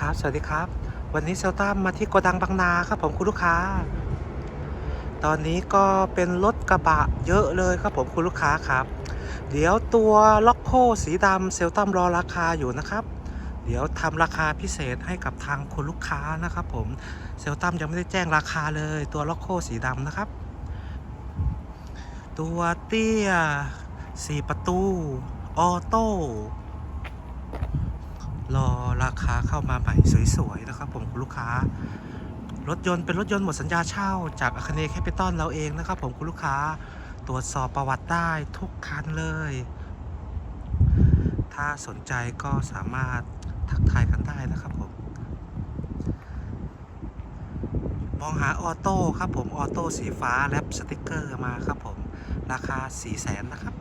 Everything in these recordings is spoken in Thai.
ครับ สวัสดีครับ วันนี้เซลตัมมาที่โกดังบางนาครับผมคุณลูกค้า ตอนนี้ก็เป็นรถกระบะเยอะเลยครับผมคุณลูกค้าครับ เดี๋ยวตัวล็อกโคสีดำเซลตัมรอราคาอยู่นะครับ เดี๋ยวทำราคาพิเศษให้กับทางคุณลูกค้านะครับผม เซลตัมยังไม่ได้แจ้งราคาเลยตัวล็อกโคสีดำนะครับ ตัวเตี้ยสี่ประตู ออโต้ รอราคาเข้ามาใหม่สวยๆนะครับ ผมคุณลูกค้า รถยนต์เป็นรถยนต์หมดสัญญาเช่า จากอาคเนแคปิตอลเราเองนะครับ ผมคุณลูกค้าตรวจสอบประวัติได้ทุกคันเลย ถ้าสนใจก็สามารถทักทายกันได้นะครับผม มองหาออโต้ครับผม ออโต้สีฟ้าแรปสติกเกอร์มาครับผม ราคา 4 0 0แสนนะครับ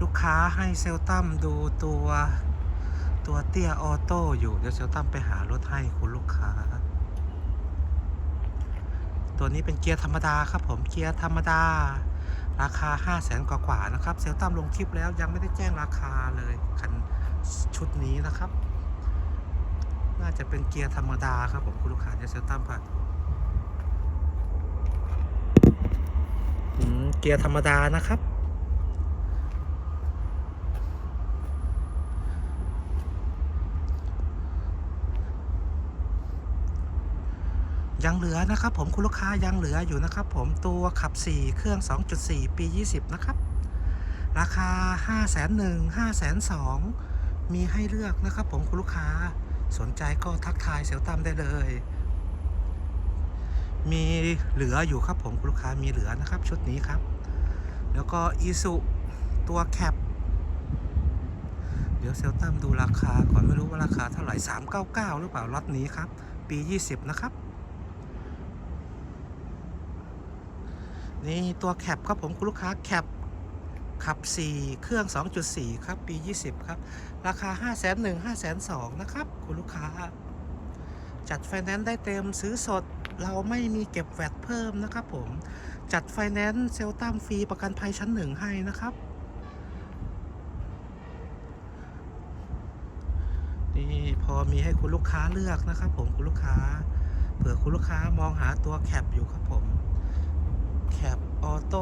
ลูกค้าให้เซลตัมดูตัวตัวเตี้ยออโต้อยู่ เดี๋ยวเซลตัมไปหารถให้คุณลูกค้า ตัวนี้เป็นเกียร์ธรรมดาครับผมเกียร์ธรรมดา ราคา 5 0 0แสนกว่าๆนะครับ เซลตัมลงคลิปแล้วยังไม่ได้แจ้งราคาเลยคันชุดนี้นะครับ น่าจะเป็นเกียร์ธรรมดาครับผมคุณลูกค้าเดี๋ยวเซลตัมผ่านเกียร์ธรรมดานะครับ ยังเหลือนะครับผมคุณลูกค้ายังเหลืออยู่นะครับผมตัวขับ 4 เครื่อง 2.4 ปี 20 นะครับ ราคา 5 1 0 0 0 0 5 2 0 0 0มีให้เลือกนะครับผมคุณลูกค้าสนใจก็ทักทายเซลตัมได้เลย มีเหลืออยู่ครับผมคุณลูกค้ามีเหลือนะครับชุดนี้ครับ แล้วก็อีสุตัวแคปเดี๋ยวเซลตัมดูราคาก่อนไม่รู้ว่าราคาเท่าไหร่ 399 หรือเปล่าล็อตนี้ครับ ปี 20 นะครับ นี่ตัวแคปครับผมคุณลูกค้าแคปขับ 4 เครื่อง 2.4 ครับ ปี 20 ครับ ราคา 5 1 0 0 0 5 2 0 0 0นะครับ คุณลูกค้า จัดไฟแนนซ์ได้เต็มซื้อสด เราไม่มีเก็บแวตเพิ่มนะครับผม จัดไฟแนนซ์เซลตัมฟรีประกันภัยชั้นหนึ่งให้นะครับ นี่พอมีให้คุณลูกค้าเลือกนะครับผม คุณลูกค้า เผื่อคุณลูกค้ามองหาตัวแคปอยู่ครับผม แคปออโต้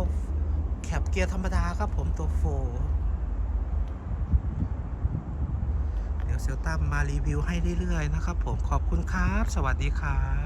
แคปเกียร์ธรรมดาครับผมตัวโฟร์เดี๋ยวเซลตัมมารีวิวให้เรื่อยๆนะครับผมขอบคุณครับ สวัสดีครับ